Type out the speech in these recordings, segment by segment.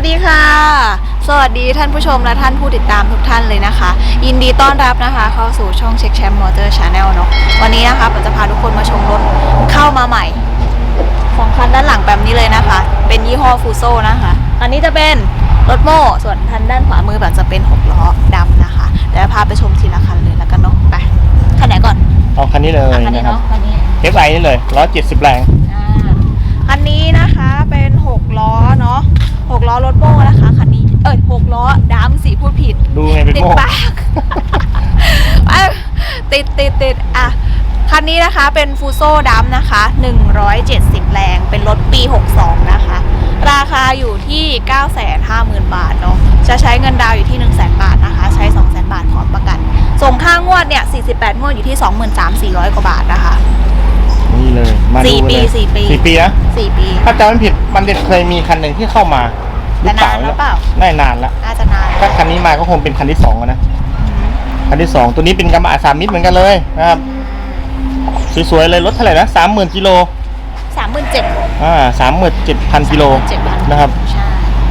วัสดีค่ะ สวัสดีท่านผู้ชมและท่านผู้ติดตามทุกท่านเลยนะคะ ยินดีต้อนรับนะคะเข้าสู่ช่องเช็คแชมป์มอเตอร์ชาแนลเนาะวันนี้นะคะผมจะพาทุกคนมาชมรถเข้ามาใหม่สองคันด้านหลังแบบนี้เลยนะคะ เป็นยี่ห้อฟูโซนะคะอันนี้จะเป็นรถโม่ส่วนคันด้านขวามือแบบจะเป็นหกล้อดำนะคะเดี๋ยวพาไปชมทีละคันเลยแล้วกันเนาะไปคันไหนก่อนเอาคันนี้เลยอะคันนี้นะครับเนาะคันนี้ FI นี่เลย170แรงอ่า คันนี้นะคะเป็นหกล้อเนาะหกล้อรถโม่นะคะคันนี้ เอ้ยหกล้อดำสีพูดผิด ดูไงเป็นติดโม่ปากอะติดติดติดอะคันนี้นะคะเป็นฟูโซดัมนะคะ 170 แรง เป็นรถปี 62 นะคะ ราคาอยู่ที่ 950,000 บาทเนาะ จะใช้เงินดาวน์อยู่ที่ 100,000 บาทนะคะ ใช้ 200,000 บาทพร้อมประกัน ส่งค่างวดเนี่ย 48 งวดอยู่ที่ 23,400 กว่าบาทนะคะนี่ เลย มาดูสี่ปีเลยสี่ปี สี่ปีนะ4ปี ถ้าจำไม่ผิดมันเด็ดเคยมีคันหนึ่งที่เข้ามาแต่นานแล้วเปล่าได้นานแล้วน่าจะนานถ้าคันนี้มาก็คงเป็นคันที่สองอะนะ คันที่สองตัวนี้เป็นกระบะสามมิตรเหมือนกันเลยนะครับสวยๆเลยรถเท่าไหร่นะสามหมื่นกิโลสามหมื่นเจ็ดอ่าสามหมื่นเจ็ดพันกิโลเจ็ดพันนะครับ ใช่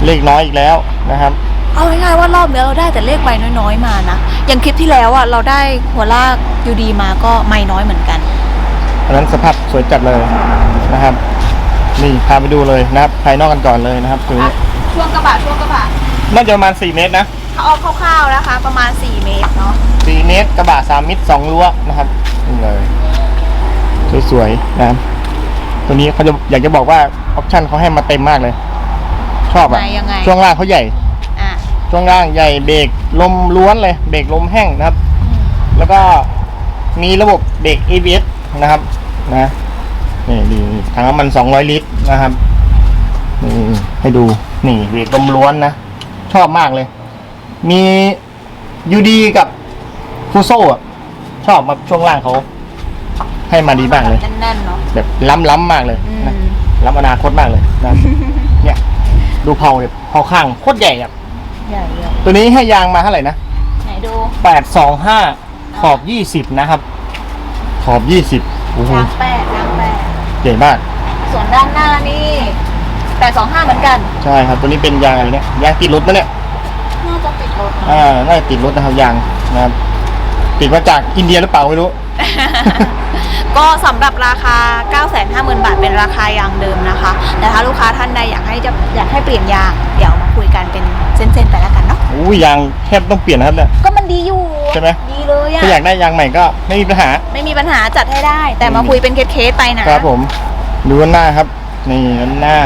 เลขน้อยอีกแล้วนะครับ เอาง่ายๆว่ารอบเนี้ยเราได้แต่เลขใบน้อยๆมานะอย่างคลิปที่แล้วอะเราได้หัวลากยูดีมาก็ไม่น้อยเหมือนกัน อันนั้นสภาพสวยจัดเลยนะครับ นี่พาไปดูเลยนะครับ ภายนอกกันก่อนเลยนะครับตัวนี้ช่วงกระบะช่วงกระบะน่าจะประมาณ 4 เมตรนะเขาเอาคร่าวๆนะคะ ประมาณ 4 เมตรเนาะสี่เมตรกระบะสามมิตรสองรั้วนะครับนี่เลยสวยๆนะครับตัวนี้เขาจะอยากจะบอกว่าออปชั่นเขาให้มาเต็มมากเลย ชอบอะไหนยังไงช่วงล่างเขาใหญ่อะช่วงล่างใหญ่เบรกลมล้วนเลย เบรกลมแห้งนะครับ แล้วก็มีระบบเบรก ABS นะครับ นะนี่ดีถังน้ำมัน200ลิตรนะครับนี่ให้ดูนี่เบรกลมล้วนนะ ชอบมากเลย มียูดีกับฟูโซอะชอบมาช่วงล่างเขาให้มาดีมากเลยแน่นๆเนาะแบบล้ำๆมากเลยอืมนะล้ำอนาคตมากเลยนะเนี่ยดูเผาเนี่ยเผาข้างโคตรใหญ่อะใหญ่เลยตัวนี้ให้ยางมาเท่าไหร่นะไหนดูแปดสองห้าขอบยี่สิบนะครับ ขอบยี่สิบ โอ้โหยางแปดยางแปดใหญ่มาก ส่วนด้านหน้านี่แปดสองห้าเหมือนกัน ใช่ครับ ตัวนี้เป็นยางอะไรเนี่ย ยางติดรถนะเนี่ย น่าจะติดรถเนอะอ่า น่าจะติดรถนะครับยางนะครับ ติดมาจากอินเดียหรือเปล่าไม่รู้ ก็สำหรับราคา 950,000 บาทเป็นราคายางเดิมนะคะ แต่ถ้าลูกค้าท่านใดอยากให้จะอยากให้เปลี่ยนยาง เดี๋ยวมา คุยกันเป็นเส้นๆไปแล้วกันเนาะอู้ยางแทบต้องเปลี่ยนนะครับเนี่ย ก็มันดีอยู่ใช่ไหม ดีเลยอะถ้าอยากได้ยางใหม่ก็ไม่มีปัญหา ไม่มีปัญหาจัดให้ได้ แต่มาคุยเป็นเคสๆไปนะครับผม ดูด้านหน้าครับ นี่ด้านหน้า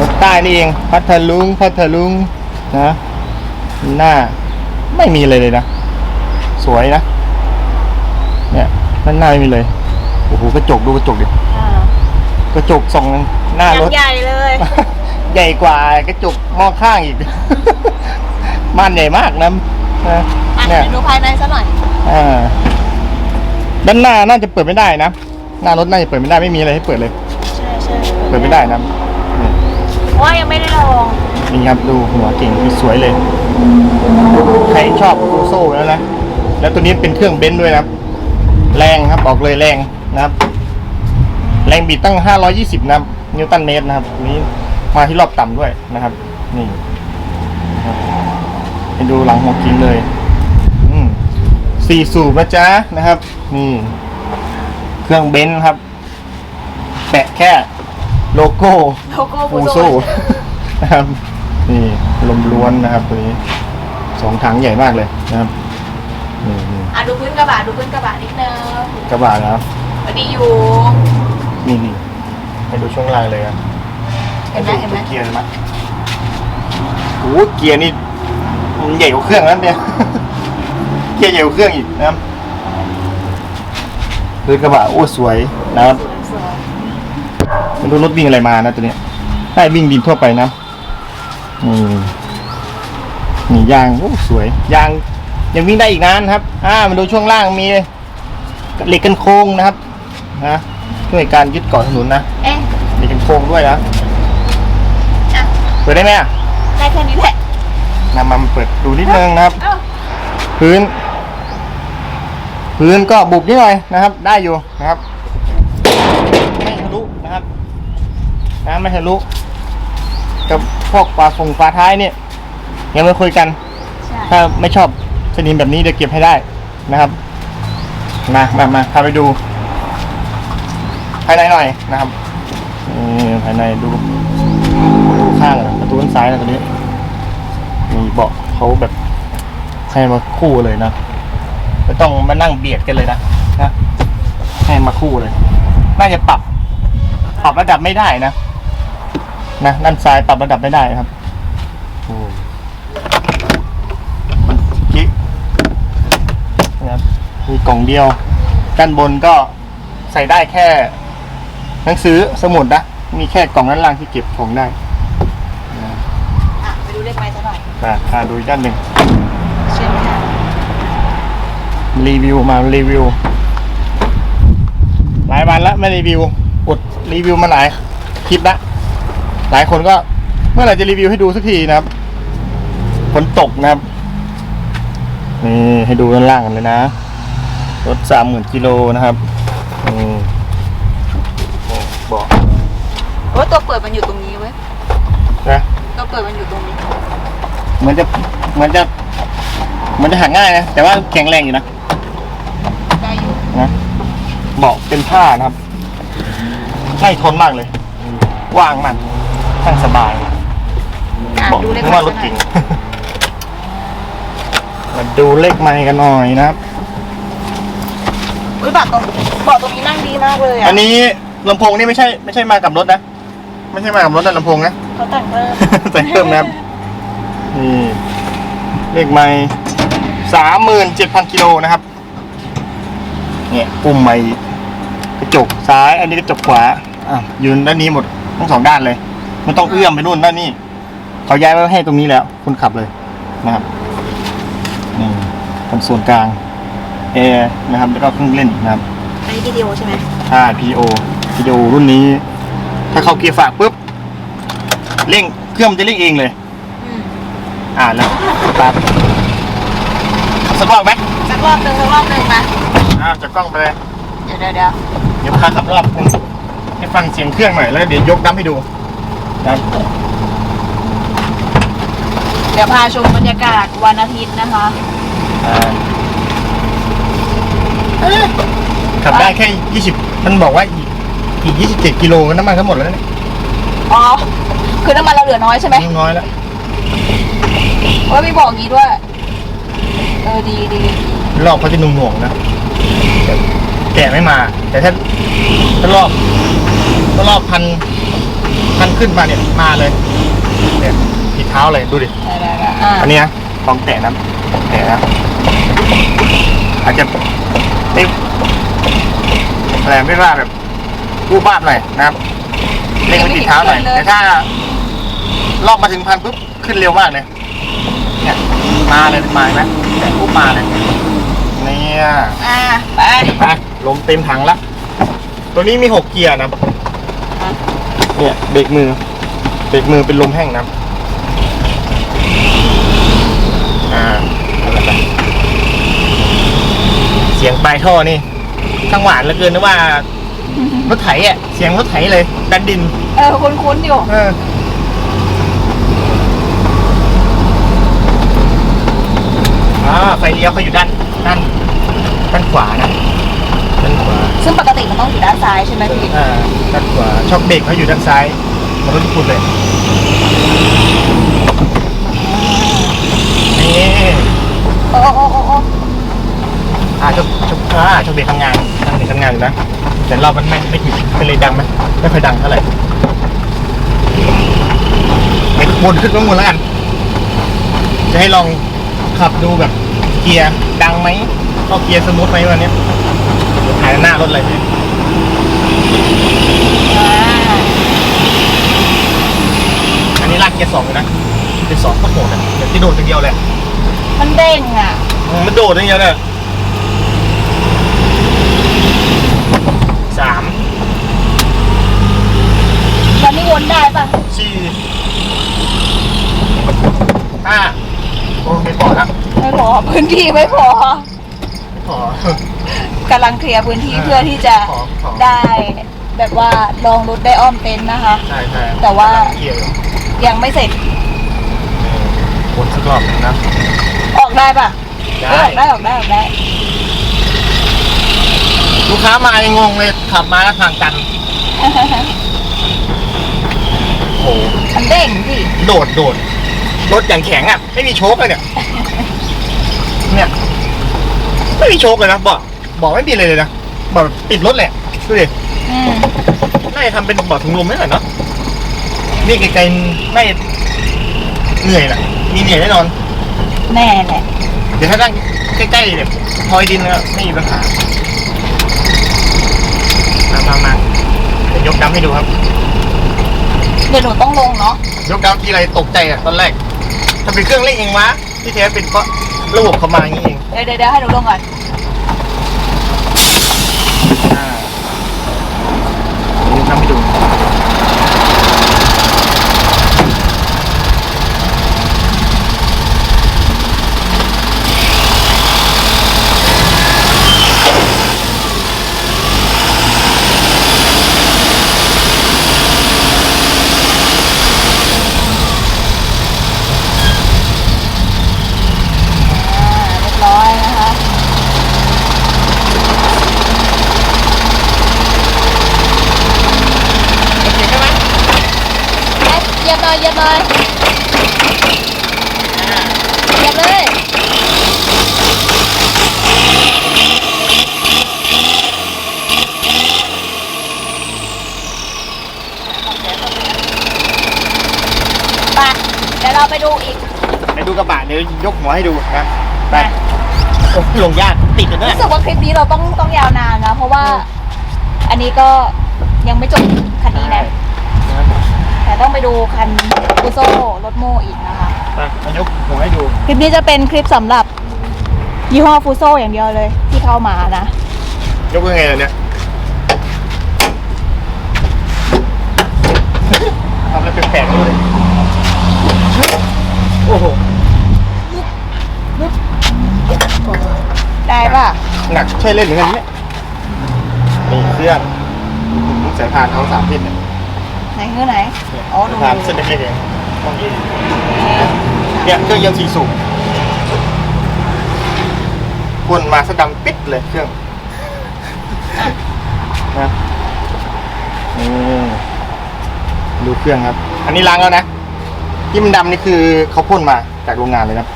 รถใต้นี่เอง พัทลุง พัทลุงนะด้านหน้า ไม่มีเลยเลยนะ สวยนะ เนี่ยด้านหน้าไม่มีเลย โอ้โห กระจกดูกระจกดิ อ่ากระจกส่องหน้ารถใหญ่เลย ใหญ่กว่ากระจกมองข้างอีกบ้านใหญ่มากนะนะอะเนี่ยเดี๋ยวดูภายในซะหน่อย อ่าด้านหน้าน่าจะเปิดไม่ได้นะหน้ารถน่าจะเปิดไม่ได้ไม่มีอะไรให้เปิดเลย ใช่ใช่เปิดไม่ได้นะนี่เพราะว่ายังไม่ได้ลองนี่ครับดูหัวเก่งสวยเลย ใครชอบโูโซ่แล้วนะ แล้วตัวนี้เป็นเครื่องเบนซ์ด้วยนะครับ แรงครับบอกเลยแรงนะครับ แรงบิดตั้ง 520 นะครับนิวตันเมตรนะครับอันนี้ มาที่รอบต่ำด้วยนะครับ นี่นะครับให้ดูหลังหัวกิ้งเลยอืมสี่สูบนะจ๊ะนะครับ นี่ เครื่องเบนซ์ครับ แปะแค่โลโก้โลโก้ฟูฟูโซโซ่นะครับ นี่ลมล้วนนะครับตัวนี้สองถังใหญ่มากเลยนะครับนี่นี่อะดูพื้นกระบะดูพื้นกระบะนิดนึงกระบะนะครับดีอยู่ นี่นี่ให้ดูช่วงล่างเลยครับ เห็นไหมเห็นไหมเกียร์เห็นไหมโอ้โหเกียร์นี่มันใหญ่กว่าเครื่องแล้วเนี่ย เกียร์ใหญ่กว่าเครื่องอีกนะครับพื้นกระบะโอ้สวยนะครับสวยไม่รู้รถวิ่งอะไรมานะตัวเนี้ยได้วิ่งดินทั่วไปนะนี่นี่ยางโอ้สวยยางยังวิ่งได้อีกนานครับ อ่ามาดูช่วงล่างมีเหล็กกันโค้งนะครับนะช่วยการยึดเกาะถนนนะๆเอ๊ะเหล็กกันโค้งด้วยนะอะ เปิดได้ไหมอะได้แค่นี้แหละนำมาเปิดดูนิดนึงนะครับ เอ้าพื้น พื้นก็บุบนิดหน่อยนะครับ ได้อยู่นะครับ ไม่ทะลุนะครับนะไม่ทะลุกับพวกปลาฟงปลาท้ายเนี่ยยังไม่คุยกัน ใช่ถ้าไม่ชอบชนิดแบบนี้เดี๋ยวเก็บให้ได้นะครับ มามามาพาไปดู ภายในหน่อยนะครับนี่ภายในดูประตู ข้างนะประตูด้านซ้ายนะตัวนี้ มีเบาะเขาแบบให้มาคู่เลยนะไม่ต้องมานั่งเบียดกันเลยนะนะให้มาคู่เลย น่าจะปรับ ปรับระดับไม่ได้นะนะด้านซ้ายปรับระดับไม่ได้ครับโอ้กิ๊กนะครับมีกล่องเดียว ด้านบนก็ใส่ได้แค่หนังสือสมุดนะ มีแค่กล่องด้านล่างที่เก็บของได้ อะไปดูเลขไม้ซะหน่อยนะพาดูอีกด้านหนึ่งเชิญค่ะรีวิวมารีวิว หลายวันแล้วไม่รีวิวอดรีวิวมาหลายคลิปละหลายคนก็เมื่อไหร่จะรีวิวให้ดูสักทีนะครับฝนตกนะครับนี่ให้ดูด้านล่างกันเลยนะรถสามหมื่นกิโลนะครับอืมโอ้บอกโอ้ตัวเปิดมันอยู่ตรงนี้เว้ยนะตัวเปิดมันอยู่ตรงนี้ เหมือนจะเหมือนจะเหมือนจะหักง่ายนะแต่ว่าแข็งแรงอยู่นะได้อยู่นะเบาะเป็นผ้านะครับให้ทนมากเลยว่างมากนั่งสบายอะบอกดูเลขนึกไม้ว่ารซะถหน่เก่อยงมาดูเลขไม้กันหน่อยนะครับ อุ้ยบัตรตรงเบาะตรงนี้นั่งดีมากเลยอะอันนี้ลำโพงนี่ไม่ใช่ไม่ใช่มากับรถนะ ไม่ใช่มากับรถแต่ลำโพงนะ เขาแต่งเพิ่มใส่เพิ่มนะครับ นี่เลขไม้สามหมื่นเจ็ดพันกิโลนะครับเนี่ยปุ่มไม้กระจกซ้าย อันนี้กระจกขวาอะยืนด้านนี้หมดทั้งสองด้านเลยไม่ต้องเอื้อมไปนู่นด้านนี้เขาย้ายไว้ให้ตรงนี้แล้วคนขับเลยนะครับนี่คอนโซลกลางแอร์นะครับแล้วก็เครื่องเล่นนะครับอันนี้วิดีโอใช่ไหมถ้า PO วิดีโอรุ่นนี้ ถ้าเขาเกียร์ฝากปุ๊บเร่งเครื่องมันจะเร่งเองเลยอืม อ่าแล้วสตาร์ทขับสักรอบไหมสักรอบหนึ่งสักรอบหนึ่งมาอ่าจากกล้องไปเลยเดี๋ยวเดี๋ยวเดี๋ยวเดี๋ยวพาขับรอบหนึ่งให้ฟังเสียงเครื่องหน่อยแล้วเดี๋ยวยกดั้มให้ดูนะเดี๋ยวพาชมบรรยากาศวันอาทิตย์นะคะอ่าขับได้แค่ยี่สิบมันบอกว่าอีกอีกยี่สิบเจ็ดกิโลน้ำมันก็หมดแล้วเนี่ยอ๋อคือน้ำมันเราเหลือน้อยใช่ไหมน้อยแล้ว ว่ามีบอกงี้ด้วย เออดีดีรอบเขาจะหนุ่มๆนะแต่แก่ไม่มา แต่ถ้าถ้ารอบถ้ารอบพันพันขึ้นมาเนี่ยมาเลยเนี่ยผิดเท้าเลยดูดิได้ได้ได้อ่าอันนี้นะของแตะนะของแตะนะอาจจะไม่อะไรไม่ว่าแบบรูปบ้าบหน่อยนะครับเร่งไปติดเท้าหน่อยแต่ถ้ารอบมาถึงพันปุ๊บขึ้นเร็วมากเลยเนี่ย มาเลยมาไหมแต่ปุ๊บมาเลยเนี่ยอ่าไปไปลมเต็มถังละตัวนี้มีหกเกียร์นะเนี่ยเบรกมือเบรกมือเป็นลมแห้งนะอ่าเอาละไปเสียงปลายท่อนี่ทั้งหวานเหลือเกินนะว่ารถไถอะเสียงรถไถเลยดันดิน เออคุ้นๆอยู่เออ อ่าไฟเลี้ยวเขาอยู่ด้านด้านด้านขวานะด้านขวาซึ่งปกติมันต้องอยู่ด้านซ้ายใช่ไหมพี่อ่าด้านขวาช็อคเบรกเขาอยู่ด้านซ้ายของรถญี่ปุ่นเลยนี่โอ้โอ้โอ้โอ้อ่าชกชกอ่าชกเบรกทำงานทำเบรกทำงานอยู่นะแต่รอบมันไม่ไม่ถึงเป็นเลยดังไหมไม่ค่อยดังเท่าไหร่ไอ้วนขึ้นข้างบนแล้วกัน จะให้ลอง ขับดูแบบเกียร์ดังไหมเข้าเกียร์สมูทไหมวันเนี้ยเดี๋ยวถ่ายหน้ารถเลยเนี่ยอ่าอันนี้ลากเกียร์สองเลยนะเกียร์สองก็โหดอะเดี๋ยวที่โดดทีเดียวเลยมันเด้งอะอืมมันโดดทีเดียวเลยสาม วันนี้วนได้ปะ สี่ห้าโอ้ไม่พอแล้ว ไม่ พอพื้นที่ไม่พอไม่พอกำลังเคลียร์พื้นที่เพื่อที่จะขอขอได้แบบว่าลองรถได้อ้อมเต็นท์นะคะ ใช่ใช่แต่ว่าเคลียร์อยู่ยังไม่เสร็จวนสักรอบนะ ออกได้ปะได้ เออออกได้ออกได้ออกได้ ลูกค้ามายังงงเลยขับมาแล้วทางกัน โอ้โหมันเด้งสิโดดโดดรถอย่างแข็งอะ ไม่มีโชคเลยเนี่ย เนี่ย ไม่มีโชคเลยนะบอกบอกไม่มีเลยเลยนะบอกติดรถเลยดูดิอืมน่าจะทำเป็นบอกถุงลมไม่หน่อยเนาะนี่ไกลๆไม่เหนื่อยนะมีเหนื่อยแน่นอน แน่แหละ เดี๋ยวถ้านั่งใกล้ๆเนี่ยพลอยดินแล้วไม่มีปัญหามามามาเดี๋ยวยกดำให้ดูครับ เดี๋ยวหนูต้องลงเนาะยกดำทีไรตกใจอะตอนแรกถ้าเป็นเครื่องเล่นเองวะที่แท้เป็นเพราะ ระบบเขามาอย่างนี้เอง เดี๋ยวเดี๋ยวเดี๋ยวให้หนูลงก่อน อ่าเดี๋ยวทำให้ดู อ่าเรียบร้อยนะคะ โอเคใช่ไหม เอ๊ะเหยียบหน่อยเหยียบหน่อยอ่าเหยียบเลยไปเดี๋ยวเราไปดูอีก ไปดูกระบะเดี๋ ยวยกหัวให้ดูนะไปโอ้ลงยากติดเลยนะรู้สึกว่าคลิปนี้เราต้องต้องยาวนานนะ เพราะว่าอันนี้ก็ยังไม่จบคันนี้นะ แต่ต้องไปดูคันกูโซ่รถโมอีกนะคะไปมายกหัวให้ดู คลิปนี้จะเป็นคลิปสำหรับยี่ห้อฟูโซอย่างเดียวเลยที่เข้ามานะ ยกยังไงล่ะเนี่ยทำอะไรแปลกๆเลยโอ้โห ได้ป่ะ หนักใช่เล่นเหมือนกันเนี่ยนี่เครื่องสายพานเขาสามพิษเนี่ยไหนเงื่อไหน อ๋อดูสายพานเส้นเล็กๆเองมองยินเนี่ยเครื่องยนต์สี่สูบควรมาสะดำปิดเลยเครื่องนะนี่ดูเครื่องครับ อันนี้ล้างแล้วนะที่มันดำนี่คือเขาพ่นมาจากโรงงานเลยนะ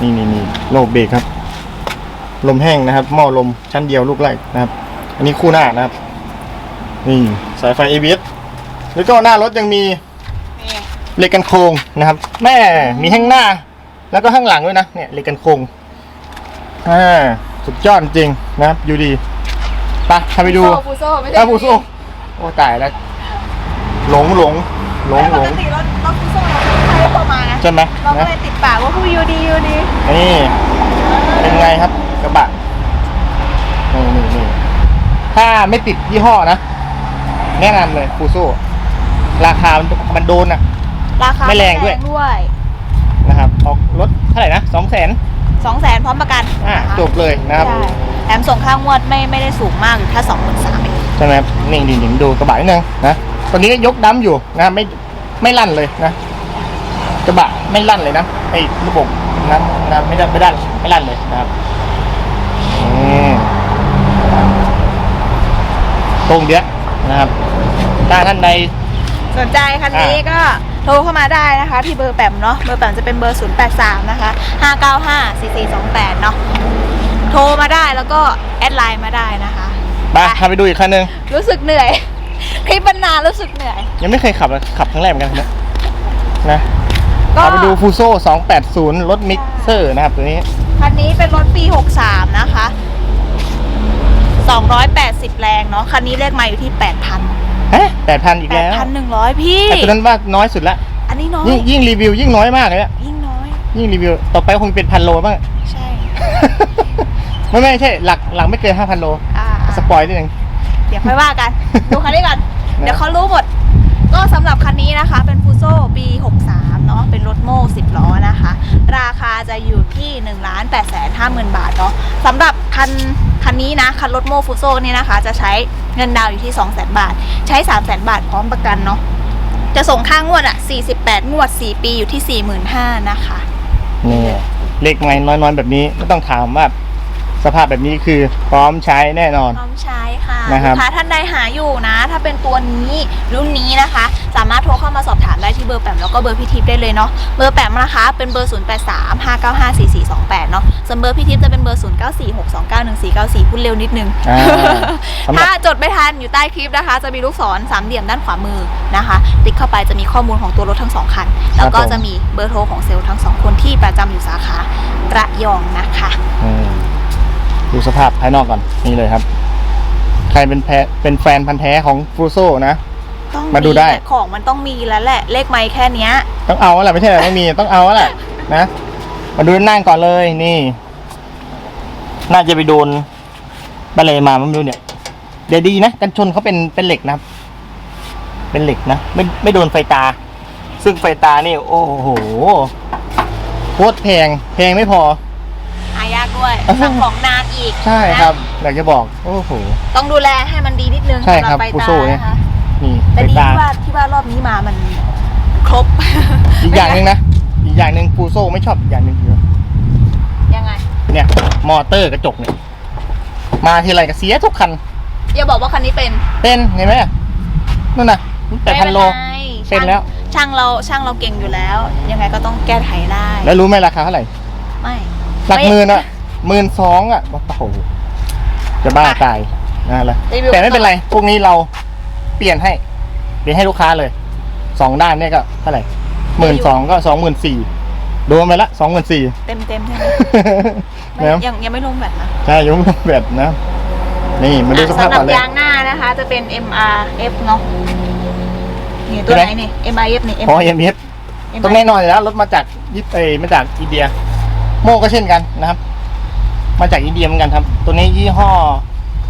นี่นี่นี่โลบเบรกครับ ลมแห้งนะครับ หม้อลมชั้นเดียวลูกไล่นะครับ อันนี้คู่หน้านะครับ นี่สายไฟ ABS แล้วก็หน้ารถยังมีนี่เหล็กกันโครงนะครับ แม่มีข้างหน้า แล้วก็ข้างหลังด้วยนะเนี่ยเหล็กกันโครงอ่าสุดยอดจริงนะครับอยู่ดีไปทำไปดูฟูโซ่ไม่ใช่อ้าวฟูโซโอ้ตายแล้วหลงหลงหลงหปลกงติรถรถฟูโซ่ เราไม่ค่อยเข้ามานะใช่ไหมเราก็นะเลยติดปากว่าผู้ยูดียูดีนี่เป็นไงครับกระบะนี่นี่นี่ถ้าไม่ติดยี่ห้อนะ แนะนำเลยฟูโซราคามันมันโดนอะ ราคาไม่แรงด้วยด้วย นะครับ ออกรถเท่าไหร่นะสองแสนสองแสนพร้อมประกันอ่านะคะจบเลยนะครับ ใช่แถมส่งค่างวดไม่ไม่ได้สูงมากอยู่แค่สองหมื่นสามเองใช่ไหมครับนี่นี่นี่ดูกระบะนิดนึงนะ ตอนนี้ก็ยกดั้มอยู่นะ ไม่ไม่ลั่นเลยนะ กระบะไม่ลั่นเลยนะไอ้ระบบนะนะไม่ได้ไม่ได้ไม่ลั่นเลยนะครับอืมตรงเดียวนะครับ ถ้าท่านใดสนใจคันนี้ก็โทรเข้ามาได้นะคะ ที่เบอร์แปมเนาะเบอร์แปมจะเป็นเบอร์ 083 นะคะ 595 4428 เนาะโทรมาได้แล้วก็แอดไลน์มาได้นะคะไปพาไปดูอีกคันหนึ่งรู้สึกเหนื่อย คลิปบรรณานรู้สึกเหนื่อย ยังไม่เคยขับเลยขับครั้งแรกเหมือนกันนะนะ ก็พาไปดูฟูโซ่280 รถมิกเซอร์นะครับตัวนี้ คันนี้เป็นรถปี 63 นะคะ 280 แรงเนาะ คันนี้เลขมาอยู่ที่ 8,000 ฮะแปดพันอีกแล้ว 8,100 พี่ แต่ตัวนั้นว่าน้อยสุดละ อันนี้น้อย ยิ่งยิ่งรีวิวยิ่งน้อยมากเลยอะยิ่งน้อย ยิ่งรีวิว ต่อไปคงเป็นพันโลบ้าง ใช่ ไม่ไม่ใช่ หลักหลักไม่เกินห้าพันโล อ่าสปอยนิดนึง เดี๋ยวค่อยว่ากัน ดูคันนี้ก่อนนะเดี๋ยวเขารู้หมด ก็สำหรับคันนี้นะคะเป็นฟูโซ่ปี 63 เนาะเป็นรถโม่ 10 ล้อนะคะ ราคาจะอยู่ที่1 8 5 0 0 0 0 บาทเนาะสำหรับคันคันนี้นะ คันรถโม่ฟูโซ่เนี่ยนะคะ จะใช้เงินดาวอยู่ที่ 2 0 0 0 0 0 บาท ใช้ 3 0 0 0 0 0 บาทพร้อมประกันเนาะจะส่งค่างวดอะ 48 งวด 4 ปีอยู่ที่ 45,000นะคะนี่เลขไงน้อยๆแบบนี้ไม่ต้องถามว่า สภาพแบบนี้คือพร้อมใช้แน่นอน พร้อมใช้ค่ะนะครับ ลูกค้าท่านใดหาอยู่นะ ถ้าเป็นตัวนี้รุ่นนี้นะคะ สามารถโทรเข้ามาสอบถามได้ที่เบอร์แปมแล้วก็เบอร์พี่ทิพย์ได้เลยเนาะเบอร์แปมนะคะ เป็นเบอร์ 0 8 3 5 9 5 4 4 2 8 เนาะส่วนเบอร์พี่ทิพย์จะเป็นเบอร์ 0 9 4 6 2 9 1 4 9 4 พูดเร็วนิดนึง อ่าสำหรับ ถ้าจดไม่ทันอยู่ใต้คลิปนะคะ จะมีลูกศรสามเหลี่ยมด้านขวามือนะคะ ติ๊กเข้าไปจะมีข้อมูลของตัวรถทั้งสองคัน แล้วก็ผมจะมีเบอร์โทรของเซลล์ทั้งสองคนที่ประจำอยู่สาขาระยองนะคะ อืม ดูสภาพภายนอกก่อนนี่เลยครับ ใครเป็นแพเป็นแฟนพันธ์แท้ของฟูโซนะ ต้องมาดูได้ แหละของมันต้องมีแล้วแหละ เลขไม้แค่เนี้ย ต้องเอาแหละไม่ใช่เหรอไม่มี ต้องเอาแหละนะมาดูด้านหน้าก่อนเลยนี่ น่าจะไปโดนบะเลมาไม่รู้เนี่ยเดี๋ยวดีนะกันชนเขาเป็นเป็นเหล็กนะครับ เป็นเหล็กนะไม่ไม่โดนไฟตา ซึ่งไฟตานี่ โอ้โหโคตรแพงแพงไม่พอหายาก ด้วยอ่าสั่งของนานอีกใช่นะครับ อยากจะบอก โอ้โห ต้องดูแลให้มันดีนิดนึงใช่ครับสำหใบฟูตาโซ่เนี่ย นะคะนี่ไฟแต่ดีตาที่ว่าที่ว่ารอบนี้มามันครบ อีกอย่างหนึ่งนะ อีกอย่างหนึ่งฟูโซไม่ชอบอีกอย่างหนึ่งคือยังไง เนี่ย มอเตอร์กระจกเนี่ย มาทีไรก็เสียทุกคัน อย่าบอกว่าคันนี้เป็นเป็นเห็นไหมนู่นน่ะแต่พันโล ไม่เป็นไรเป็นแล้วช่างเราช่างเราเก่งอยู่แล้ว ยังไงก็ต้องแก้ไขได้แล้วรู้ไหมราคาเท่าไหร่ ไม่หลักหมื่นอะ หมื่นสองอะโอ้โหจะบ้าตายนะละรีวิว แต่ไม่เป็นไร พวกนี้เราเปลี่ยนให้ เปลี่ยนให้ลูกค้าเลยสองด้านเนี่ยก็เท่าไหร่หมื่นสองก็สองหมื่นสี่รวมไปละสองหมื่นสี่ เต็มเต็มๆใช่ไหมไม่นะยังยังไม่ลงแบบนะใช่ยุ่งแบบนะ นี่มาดูสภาพสำหรัก่อนเลย ยางหน้านะคะ จะเป็น MRF เนาะนี่ตัวตัวไหไหนนนี่ MRF นี่พอเอ็มเอฟต้องแน่นอนอยู่แล้วรถมาจากยิปเอยมาจากอินเดีย โม่ก็เช่นกันนะครับ มาจากอินเดียเหมือนกันครับ ตัวนี้ยี่ห้อ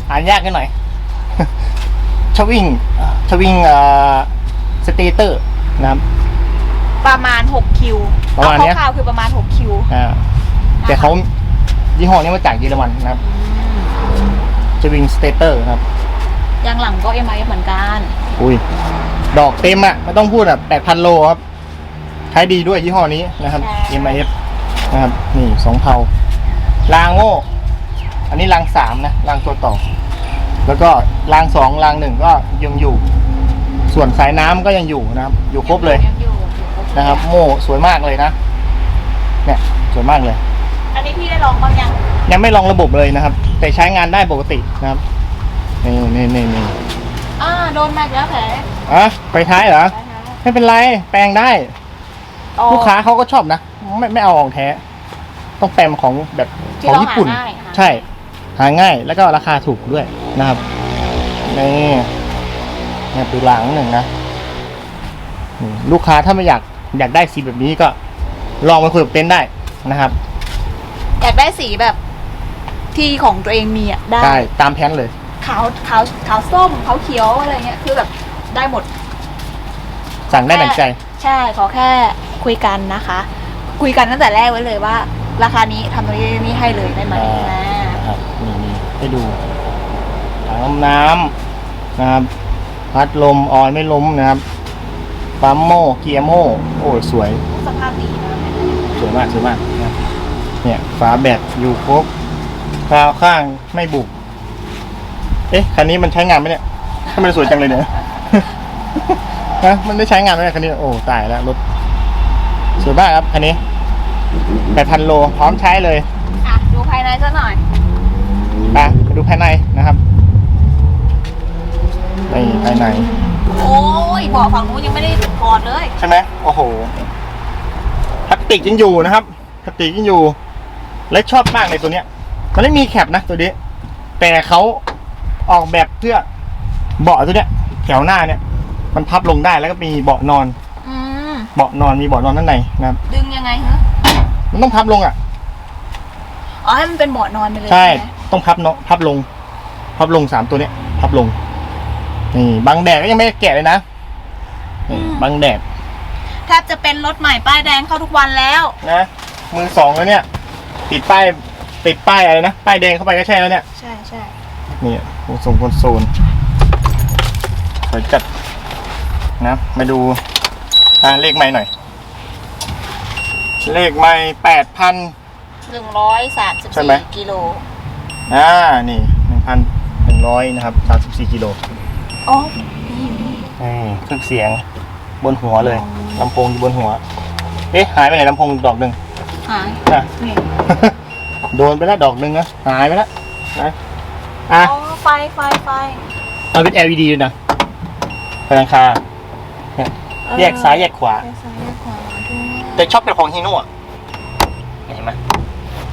อ่านยากกันหน่อย ชวิงชวิงเอ่อสเตเตอร์นะครับ ประมาณ6คิวประมาณเนี้ย เอคร่าวๆคือประมาณ6คิวอ่าแต่เขายี่ห้อนี้มาจากเยอรมันนะครับชวิงสเตเตอร์ครับ ยางหลังก็ MRF เหมือนกันอุ้ย ดอกเต็มอะไม่ต้องพูดอะแปดพันโลครับ ใช้ดีด้วยยี่ห้อนี้นะครับ MIF นะครับ นี่สองเผา รางโม่ อันนี้รางสามนะรางตัวต่อ แล้วก็รางสองรางหนึ่งก็ยังอยู่ ส่วนสายน้ำก็ยังอยู่นะครับ อยู่ครบเลยงอยู่อยู่ครบนะครับ โม่สวยมากเลยนะ เนี่ยสวยมากเลย อันนี้พี่ได้ลองบ้างยังยังไม่ลองระบบเลยนะครับ แต่ใช้งานได้ปกตินะครับนี่นี่นี่นี่อ่าโดนแม็กแล้วแผลอะไปท้ายเหรอ ไม่เป็นไร แปลงได้อ๋อลูกค้าเขาก็ชอบนะ ไม่ไม่เอาของแท้ ต้องแปลงของแบบ ที่ของเราญี่ปุ่น หาง่ายหาใช่ หาง่ายแล้วก็ราคาถูกด้วยนะครับนี่เนี่ยดูหลังหนึ่งนะอืมลูกค้าถ้าไม่อยากอยากได้สีแบบนี้ก็ ลองไปคุยกับเต็นท์ได้นะครับ อยากได้สีแบบที่ของตัวเองมีอะได้ได้ตามแผนเลย ขาวขาวขาวส้มขาวเขียวอะไรเงี้ยคือแบบได้หมด สั่งได้ดังใจ ใช่ขอแค่คุยกันนะคะ คุยกันตั้งแต่แรกไว้เลยว่า ราคานี้ทำตรงนี้นี่ให้เลยได้ไหมอ่านะนะครับนี่นี่ให้ดูถังน้ำนะครับพัดลมออยไม่ล้มนะครับปั๊มโม่เกียร์โม่โอ้ยสวย สภาพดีนะสวยมากสวยมากนะครับเนี่ยฝาแบตอยู่ครบคราวข้างไม่บุบเอ๊ะคันนี้มันใช้งานไหมเนี่ยทำไมมันสวยจังเลยเนี่ย ฮะมันได้ใช้งานไหมเนี่ยคันนี้โอ้ตายแล้วรถสวยมากครับคันนี้ แปดพันโล พร้อมใช้เลยอะดูภายในซะหน่อยไปไปดูภายในนะครับนี่ภายใน โอ้ยเบาะฝั่งนู้นยังไม่ได้ถอดเลย ใช่ไหมโอ้โหพลาสติกยังอยู่นะครับพลาสติกยังอยู่ และชอบมากในตัวเนี้ย มันไม่มีแคปนะตัวนี้ แต่เขาออกแบบเพื่อเบาะตัวเนี้ยแถวหน้าเนี่ย มันพับลงได้แล้วก็มีเบาะนอน อืมเบาะนอนมีเบาะนอนด้านในนะครับ ดึงยังไงฮะ มันต้องพับลงอะ อ๋อให้มันเป็นเบาะนอนไปเลยใช่ ไหมต้องพับเนาะพับลง พับลงสามตัวเนี้ย พับลง นี่ บังแดดก็ยังไม่ได้แกะเลยนะนี่บังแดดแทบจะเป็นรถใหม่ป้ายแดงเข้าทุกวันแล้ว นะ มือสองแล้วเนี่ย ติดป้าย ติดป้ายอะไรนะ ป้ายแดงเข้าไปก็ใช่แล้วเนี่ย ใช่ใช่นี่โอ้ทรงคอนโซลสวยจัดนะ มาดู อ่าเลขใหม่หน่อย เลขใหม่แปดพัน หนึ่งร้อยสามสิบใช่ไหม สี่กิโลอ่า นี่หนึ่งพันหนึ่งร้อยนะครับสามสิบสี่กิโลอ๋อนี่เครื่องเสียงบนหัวเลยลำโพงอยู่บนหัว เอ๊ะ หายไปไหนลำโพงดอกหนึ่งหายน่ะนี่โดนไปแล้วดอกหนึ่งนะหายไปแล้วนะอะ อ๋อไฟไฟไฟเอาเป็น LED ด้วยนะพลังคาเนี่ยแยกซ้ายแยกขวาแยกซ้ายแยกขวาด้วย แต่ชอบเป็นของฮีโน่อะเห็นไหม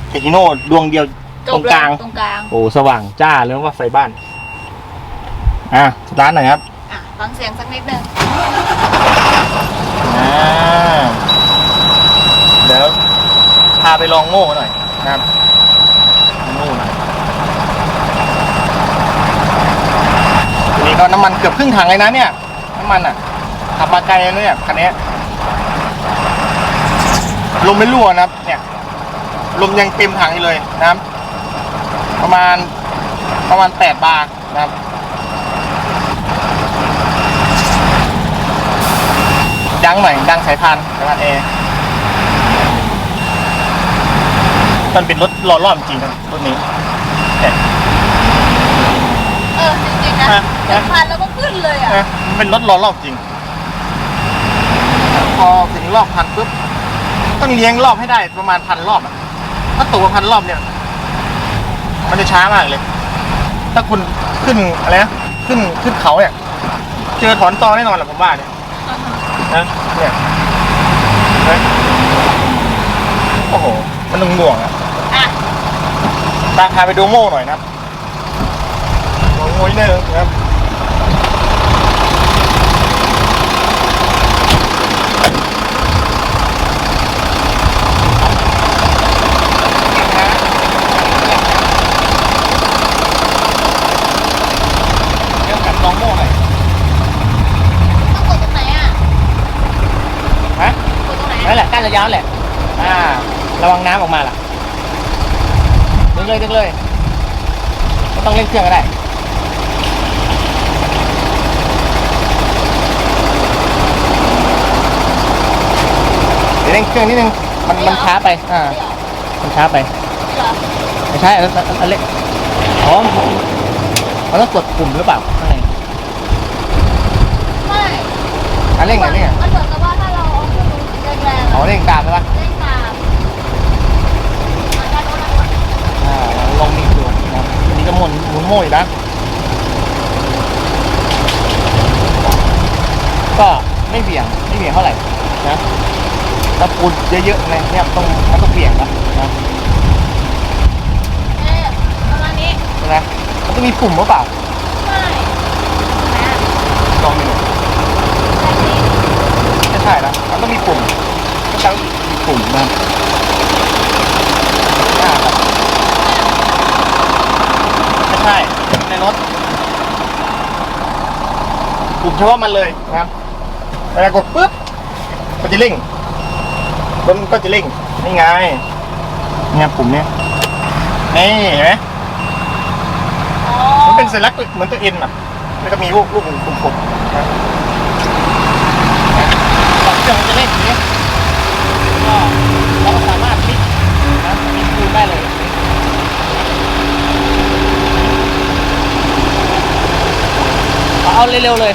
แต่ฮีโน่ดวงเดียวจตรบงกลาง ตรงกลางโอ้สว่างจ้าเลยว่าไฟบ้าน อะสตาร์ทหน่อยครับ อะฟังเสียงสักนิดหนึ่งอ่าเดี๋ยวพาไปลองโม่หน่อยนะครับโม่หน่อยทีนี้ก็น้ำมันเกือบครึ่งถังเลยนะเนี่ย น้ำมันอะขับมาไกลเลยเนี่ยคันนี้ ลมไม่รั่วนะครับ เนี่ยลมยังเต็มถังอยู่เลยนะครับ ประมาณประมาณแปดบาร์นะครับดังหน่อยดังสายพานสายพานเอมันเป็นรถหล่อล่อมจริงครับรถนี้เนี่ยเออจริงๆนะอะเดี๋ยวพันแล้วก็ขึ้นเลยอะนะมันเป็นรถหล่อล่อมจริง พอถึงรอบพันปุ๊บ ต้องเลี้ยงรอบให้ได้ประมาณพันรอบอะถ้าตัวพันรอบเนี่ย มันจะช้ามากเลย ถ้าคุณขึ้นอะไรนะขึ้นขึ้นเขาเนี่ย เจอถอนตอแน่นอนแหละผมว่าเนี่ยนะเนี่ยเห็นไหมโอ้โห มันหน่วงๆอะอะตามพาไปดูโม่หน่อยนะครับโอ้ยเนอร์นะครับเดี๋ยวกลับลองโม่หน่อย ต้องกดตรงไหนอะ ฮะ กดตรงไหน นั่นแหละก้าน ระยะนั่นแหละ อ่า ระวังน้ำออกมาล่ะ ดึงเลยดึงเลยไม่ต้องเล่นเครื่องก็ได้เดี๋ยวเร่งเครื่องนิดนึง มันมันช้าไป อ่า มันช้าไปเหรอไม่ใช่อันนั้นอันอันเล็กอ๋อมันต้องกดปุ่มหรือเปล่าข้างในไม่อันเร่งอันเร่ง หมุนหมุนโม่อยู่นะ ก็ไม่เบี่ยงไม่เบี่ยงเท่าไหร่นะถ้าปูนเยอะๆเนี่ยเนี่ยต้องมันต้องเบี่ยงนะนะเอ๊ะประมาณนี้ใช่ไหมมันต้องมีปุ่มหรือเปล่าไม่แม่ลองดูหน่อยแบบนี้ไม่ใช่นะมันต้องมีปุ่มก็ต้องมีปุ่มนะอ่าครับไม่ใช่ ในรถปุ่มเฉพาะมันเลยนะครับเวลากดปุ๊บก็จะเร่งรถมันก็จะเร่งนี่ไงเนี่ยปุ่มเนี้ยนี่เห็นไหมอ๋อมันเป็นสัญลักษณ์เหมือนตัวเอ็นอะแล้วก็มีรูปรูปกลมๆนะสองเครื่องมันจะเล่นอย่างนี้ก็เราก็สามารถพลิกนะพลิกดูได้เลย เอาเอาเร็วๆเลย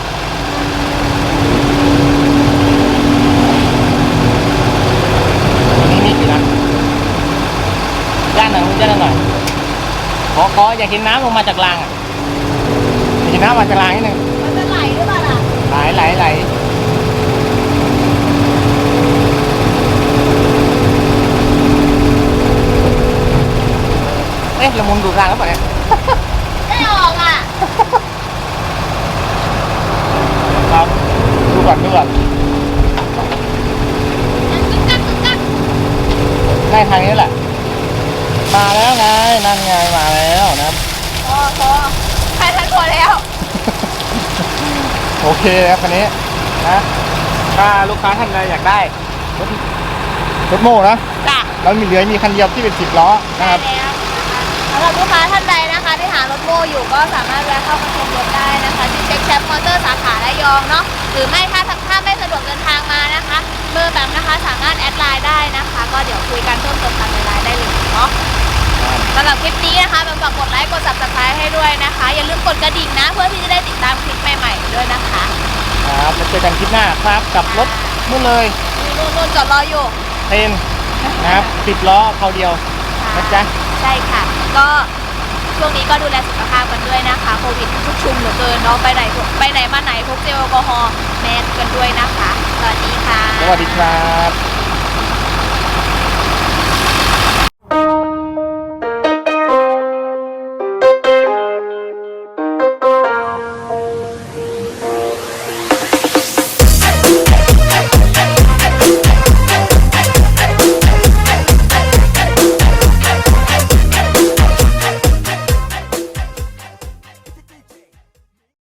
นี่นี่สินะด้านหนึ่งด้านหน่อยขอขออยากเห็นน้ำลงมาจากรางอะอยากเห็นน้ำมาจากรางนิดนึงมันจะไหลหรือเปล่าล่ะไหลไหลไหลเอ๊ะละมุนดูดรางแล้วเปล่าเนี่ย ไม่ออกอะ ครับดู ก่อนดูก่อนมันกึกกักกึกกักได้ทางนี้แหละ มาแล้วไงนั่นไงมาแล้วนะครับพอพอใครทันพอแล้ว โอเคครับคันนี้นะถ้าลูกค้าท่านใดอยากได้รถรถโม่นะจ้ะแล้วมีเหลือมีคันเดียวที่เป็นสิบล้อนะได้ครับแล้วนะคะสำหรับลูกค้าท่านใดนะคะ ที่หารถโม่อยู่ก็สามารถแวะเข้ามาชมรถได้นะคะที่เช็คแชมป์มอเตอร์สาขาระยองเนาะหรือไม่ถ้าถ้าไม่สะดวกเดินทางมานะคะเบอร์แบบนะคะสามารถแอดไลน์ได้นะคะ ก็เดี๋ยวคุยกันเพิ่มเติมทางไลน์ได้เลยเนาะสำหรับคลิปนี้นะคะแบบฝากกดไลค์กด subscribe ให้ด้วยนะคะ อย่าลืมกดกระดิ่งนะ เพื่อที่จะได้ติดตามคลิปใหม่ๆด้วยนะคะครับแล้วเจอกันคลิปหน้าครับกับรถนู่นเลยนู่นนู่นๆจอดรออยู่เทรนนะครับสิบล้อเขาเดียวนะจ๊ะใช่ค่ะ ก็ ช่วงนี้ก็ดูแลสุขภาพกันด้วยนะคะโควิดชุกชุมเหลือเกินเนาะไปไหนไปไหนมาไหนพกเจลแอลกอฮอล์แมสกันด้วยนะคะสวัสดีค่ะ สวัสดีครับ